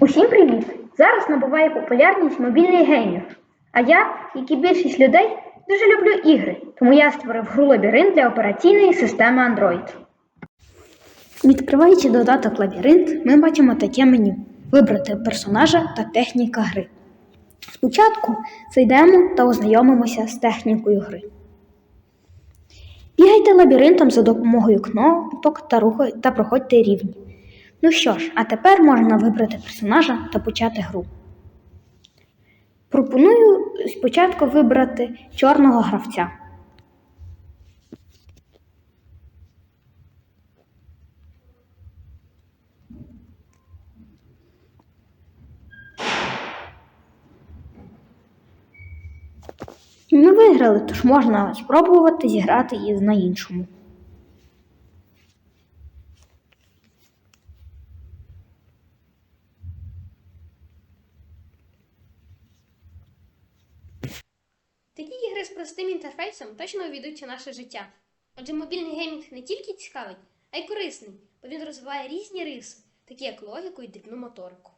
Усім привіт! Зараз набуває популярність мобільний геймінг. А я, як і більшість людей, дуже люблю ігри, тому я створив гру лабіринт для операційної системи Android. Відкриваючи додаток лабіринт, ми бачимо таке меню: вибрати персонажа та техніка гри. Спочатку зайдемо та ознайомимося з технікою гри. Бігайте лабіринтом за допомогою кнопок та, рухай- та проходьте рівні. Ну що ж, а тепер можна вибрати персонажа та почати гру. Пропоную спочатку вибрати чорного гравця. Ми виграли, тож можна спробувати зіграти і на іншому. Такі ігри з простим інтерфейсом точно увійдуть у наше життя. Адже мобільний геймінг не тільки цікавий, а й корисний, бо він розвиває різні риси, такі як логіку і дрібну моторику.